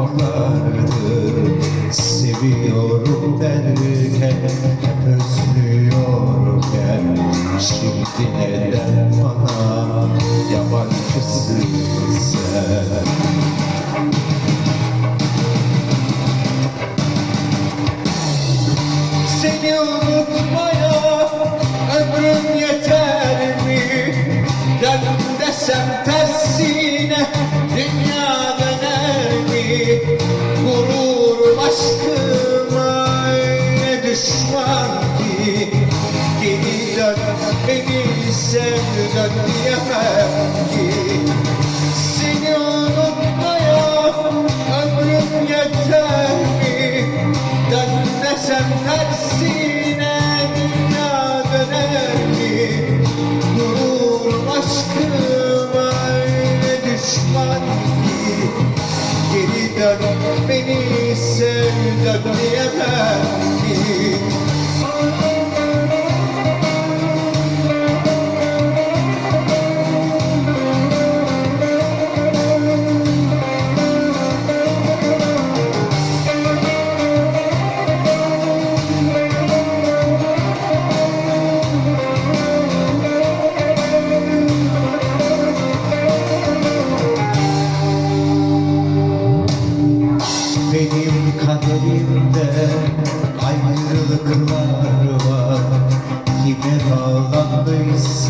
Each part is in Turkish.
koklardın Seviyorum derken hep özlüyorken Şimdi neden bana yabancısın sen? Seni beni sev dön diyemem ki Seni unutmaya ömrüm yeter mi? Dön tersine dünya döner mi? Gururum aşkıma öyle düşman ki Geri dön beni sev dön diyemem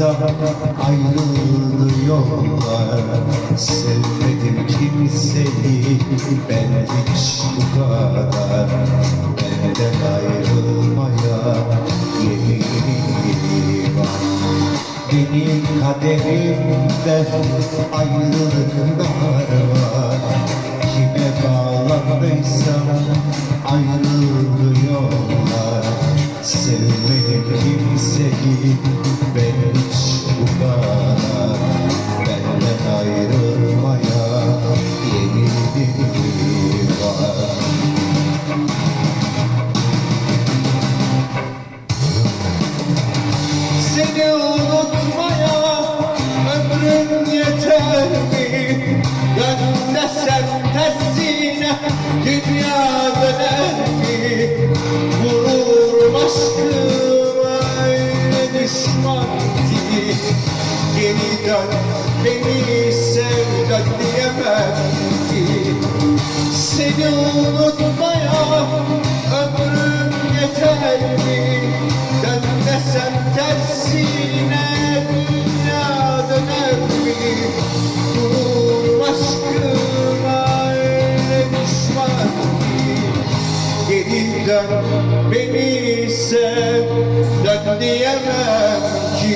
bağlandıysa ayrıldı yollar Sevmedim kimseyi. Ben hiç bu kadar. Benden ayrılmaya yemin var benim kaderimde ayrılıklar var. Kime bağlandıysam unutmaya ömrüm yeter mi? Dön desem tersine dünya döner mi? Vururum düşman ki Geri beni sev diyemem ki Seni unutmaya ömrüm yeter? Diyemem ki